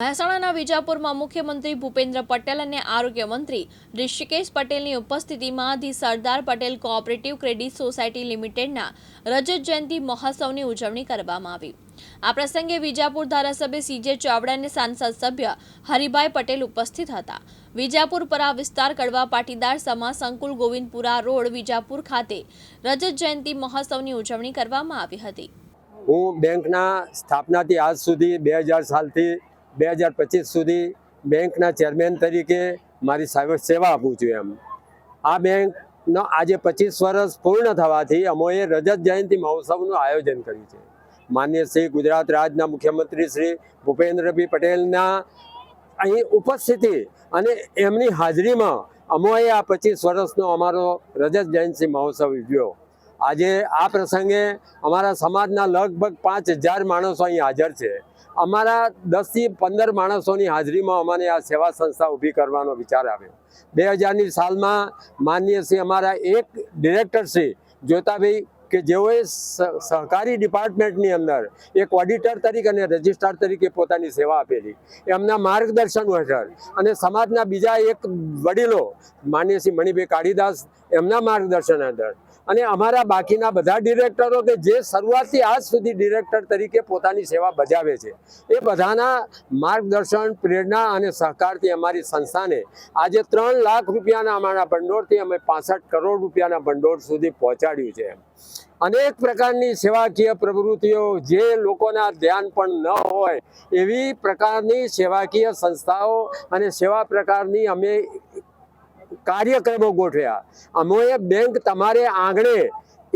મહેસાણાના વિજાપુરમાં મુખ્યમંત્રી ભૂપેન્દ્ર પટેલ અને આરોગ્ય મંત્રી ઋષિકેશ પટેલની ઉપસ્થિતિમાં the Sardar Patel cooperative credit society લિમિટેડના રજત જયંતિ મહોત્સવની ઉજવણી કરવામાં આવી. આ પ્રસંગે વિજાપુર ધારાસભ્ય સીજે ચાવડા અને સાંસદ સભ્ય હરિભાઈ પટેલ ઉપસ્થિત હતા. વિજાપુર પરા વિસ્તાર કડવા પાટીદાર સમા સંકુલ ગોવિંદપુરા રોડ, વિજાપુર ખાતે રજત જયંતિ મહોત્સવની ઉજવણી કરવામાં આવી હતી. હું બેંકના સ્થાપનાથી આજ સુધી બે હજાર સાલથી બે હજાર પચીસ સુધી બેંકના ચેરમેન તરીકે મારી સાહેબ સેવા આપું છું એમ. આ બેંકનો આજે પચીસ વર્ષ પૂર્ણ થવાથી અમોએ રજત જયંતિ મહોત્સવનું આયોજન કર્યું છે. માન્ય શ્રી ગુજરાત રાજ્યના મુખ્યમંત્રી શ્રી ભૂપેન્દ્રભાઈ પટેલના અહીં ઉપસ્થિતિ અને એમની હાજરીમાં અમોએ આ પચીસ વર્ષનો અમારો રજત જયંતિ મહોત્સવ ઉજવ્યો. આજે આ પ્રસંગે અમારા સમાજના લગભગ પાંચ હજાર માણસો અહીં હાજર છે. અમારા દસથી પંદર માણસોની હાજરીમાં અમને આ સેવા સંસ્થા ઊભી કરવાનો વિચાર આવ્યો. બે હજારની સાલમાં માનનીય શ્રી અમારા એક ડિરેક્ટર શ્રી જોતાભાઈ કે જેઓએ સહકારી ડિપાર્ટમેન્ટની અંદર એક ઓડિટર તરીકે અને રજિસ્ટ્રાર તરીકે પોતાની સેવા આપેલી. એમના માર્ગદર્શન હેઠળ અને સમાજના બીજા એક વડીલો, માન્ય શ્રી મણિભાઈ કાળીદાસ, એમના માર્ગદર્શન હેઠળ અને અમારા બાકીના બધા ડિરેક્ટરો કે જે શરૂઆતથી આજ સુધી ડિરેક્ટર તરીકે પોતાની સેવા બજાવે છે, એ બધાના માર્ગદર્શન, પ્રેરણા અને સહકારથી અમારી સંસ્થાને આજે ત્રણ લાખ રૂપિયાના અમારા ભંડોળથી અમે પાસઠ કરોડ રૂપિયાના ભંડોળ સુધી પહોંચાડ્યું છે અનેક પ્રકારની સેવાકીય પ્રવૃત્તિઓ જે લોકોના ધ્યાન પણ ન હોય, એવી પ્રકારની સેવાકીય સંસ્થાઓ અને સેવા પ્રકારની અમે કાર્યક્રમો ગોઠવ્યા. અમે બેંક તમારે આંગણે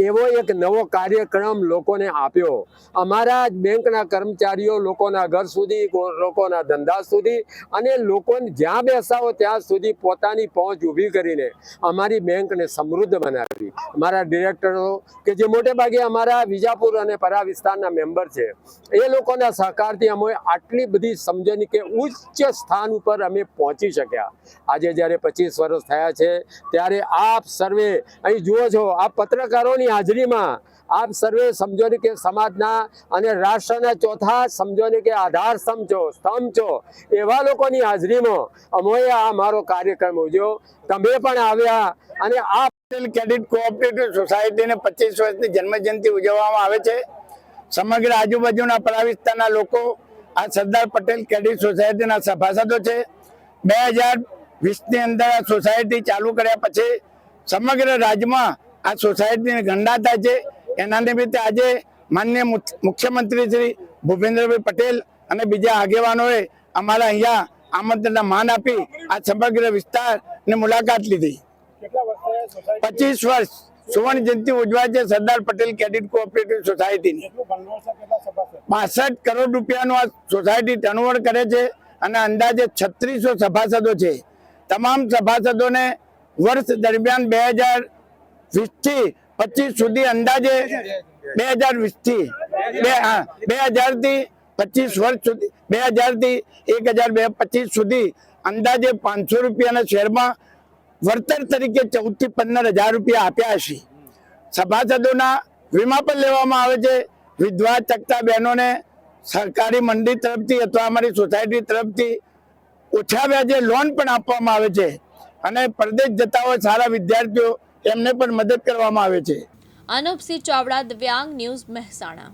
એવો એક નવો કાર્યક્રમ લોકોને આપ્યો. અમારા બેંકના કર્મચારીઓ લોકોના ઘર સુધી, લોકોના ધંધા સુધી અને લોકોને જ્યાં બેસાવો ત્યાં સુધી પોતાની પહોંચ ઊભી કરીને અમારી બેંકને સમૃદ્ધ બનાવી. અમારા ડિરેક્ટરો કે જે મોટે ભાગે અમારા વિજાપુર અને પરા વિસ્તારના મેમ્બર છે, એ લોકોના સહકારથી અમે આટલી બધી સમજણ કે ઉચ્ચ સ્થાન ઉપર અમે પહોંચી શક્યા. આજે જ્યારે પચીસ વર્ષ થયા છે, ત્યારે આપ સર્વે અહીં જુઓ છો આ પત્રકારોની હાજરીમાં આપ સર્વે સમજો ને કે સમાજના અને રાષ્ટ્રના ચોથા સમજો ને કે આધાર સ્તંભ છો સ્તંભ છો એવા લોકોની હાજરીમાં અમોએ આ મારો કાર્યક્રમ ઉજવ્યો તમે પણ આવ્યા અને આ પટેલ ક્રેડિટ કોઓપરેટિવ સોસાયટીને પચીસ વર્ષની જન્મજયંતિ ઉજવવામાં આવે છે. સમગ્ર આજુબાજુના પરા વિસ્તારના લોકો આ સરદાર પટેલ ક્રેડિટ સોસાયટીના સભાસદો છે. બે હજાર વીસની અંદર આ સોસાયટી ચાલુ કર્યા પછી સમગ્ર રાજ્યમાં આ સોસાયટીની ગંડાતા છે. એના નિમિત્તે આજે માન્ય મુખ્યમંત્રી શ્રી ભૂપેન્દ્રભાઈ પટેલ અને બીજા આગેવાનોએ અમારા અહીંયા આમંત્રણના માન આપી આ સમગ્ર વિસ્તારની મુલાકાત લીધી. પચીસ વર્ષ સુવર્ણ જયંતિ ઉજવાય છે સરદાર પટેલ ક્રેડિટ કોઓપરેટિવ સોસાયટીની પાસઠ કરોડ રૂપિયાનું આ સોસાયટી ટર્નઓવર કરે છે અને અંદાજે છત્રીસો સભાસદો છે. તમામ સભાસદોને વર્ષ દરમિયાન બે હજાર વીસથી પચીસ સુધી અંદાજે બે હજાર વીસથી બે, હા, બે હજારથી પચીસ વર્ષ સુધી, બે હજારથી એક હજાર બે પચીસ સુધી અંદાજે પાંચસો રૂપિયાના શેરમાં વળતર તરીકે ચૌદથી પંદર હજાર રૂપિયા આપ્યા હશે સભાસદોના વીમા પણ લેવામાં આવે છે. વિધવા ચકતા બહેનોને સરકારી મંડી તરફથી અથવા અમારી સોસાયટી તરફથી ઓછા વ્યાજે લોન પણ આપવામાં આવે છે. અને પરદેશ જતા હોય સારા વિદ્યાર્થીઓ એમને પણ મદદ કરવામાં આવે છે. અનુપસિંહ ચાવડા દિવ્યાંગ ન્યૂઝ મહેસાણા.